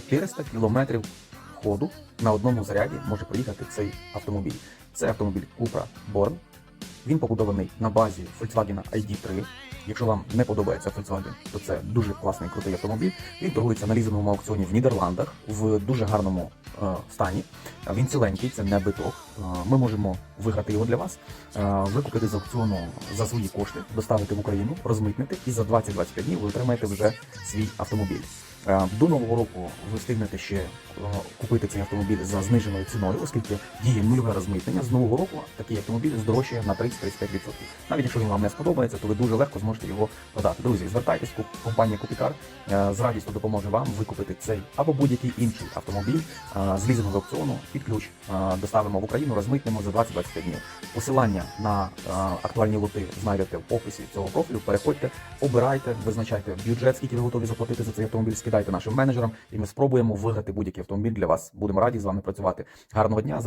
400 кілометрів ходу на одному заряді може проїхати цей автомобіль. Це автомобіль Cupra Born. Він побудований на базі Volkswagen ID3. Якщо вам не подобається Volkswagen, то це дуже класний крутий автомобіль. Він торгується на лізинговому аукціоні в Нідерландах в дуже гарному е, стані. Він ціленький, це не биток. Е, Ми можемо виграти його для вас, е, викупити з аукціону за свої кошти, доставити в Україну, розмитнити, і за 20-25 днів ви отримаєте вже свій автомобіль. Е, До нового року ви встигнете ще е, купити цей автомобіль за зниженою ціною, оскільки діє нульове розмитнення. З нового року такий автомобіль здорожчає на 30-35%. Навіть якщо він вам не сподобається, то ви дуже легко зможете його продати. Друзі, звертайтесь, компанія Купікар е, з радістю допоможе вам викупити цей або будь-який інший автомобіль з лізингового аукціону під ключ. Доставимо в Україну, розмитнемо за 20-25 днів. Посилання на актуальні лоти знайдете в описі цього профілю. Переходьте, обирайте, визначайте бюджет, скільки ви готові заплатити за цей автомобіль. Скидайте нашим менеджерам, і ми спробуємо виграти будь-який автомобіль для вас. Будемо раді з вами працювати. Гарного дня.